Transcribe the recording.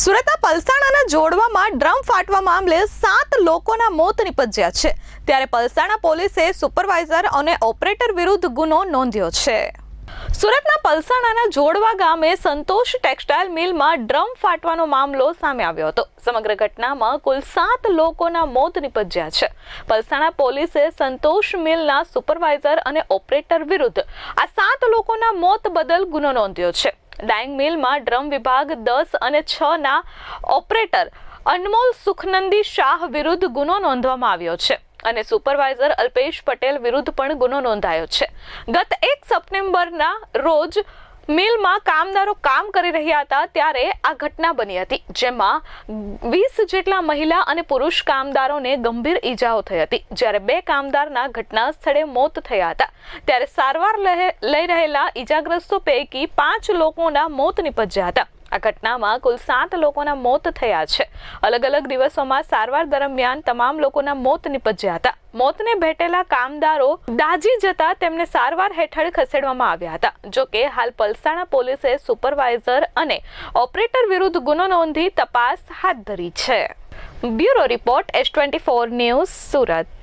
સુરતના પલસાણાના જોડવામાં ડ્રમ ફાટવા મામલે સાત લોકોના મોત નિપજ્યા છે. ત્યારે પલસાણા પોલીસે સુપરવાઇઝર અને ઓપરેટર વિરુદ્ધ ગુનો નોંધ્યો છે. સુરતના પલસાણાના જોડવા ગામે સંતોષ ટેક્સટાઇલ મિલમાં ડ્રમ ફાટવાનો મામલો સામે આવ્યો હતો. સમગ્ર ઘટનામાં કુલ સાત લોકોના મોત નિપજ્યા છે. પલસાણા પોલીસે સંતોષ મિલના સુપરવાઇઝર અને ઓપરેટર વિરુદ્ધ આ સાત લોકોના મોત બદલ ગુનો નોંધ્યો છે. ડાઇંગ મિલમાં ડ્રમ વિભાગ દસ અને છ ના ઓપરેટર અનમોલ સુખનંદી શાહ વિરુદ્ધ ગુનો નોંધવામાં આવ્યો છે. અને સુપરવાઇઝર અલ્પેશ પટેલ વિરુદ્ધ પણ ગુનો નોંધાયો છે. ગત એક સપ્ટેમ્બરના રોજ મિલમાં કામદારો કામ કરી રહ્યા હતા ત્યારે આ ઘટના બની હતી, જેમાં વીસ જેટલા મહિલા અને પુરુષ કામદારોને ગંભીર ઈજાઓ થઈ હતી. જ્યારે બે કામદારના ઘટના સ્થળે મોત થયા હતા, ત્યારે સારવાર લઈ રહેલા ઈજાગ્રસ્તો પૈકી પાંચ લોકોના મોત નિપજ્યા હતા. આ ઘટનામાં કુલ સાત લોકોના મોત થયા છે. અલગ અલગ દિવસોમાં સારવાર દરમિયાન તમામ લોકોના મોત નિપજ્યા હતા. મોતને ભેટેલા કામદારો દાજી જતા તેમને સારવાર હેઠળ ખસેડવામાં આવ્યા હતા. જો કે હાલ પલસાણા પોલીસે સુપરવાઇઝર અને ઓપરેટર વિરુદ્ધ ગુનો નોંધી તપાસ હાથ ધરી છે. Bureau report S twenty four news Surat.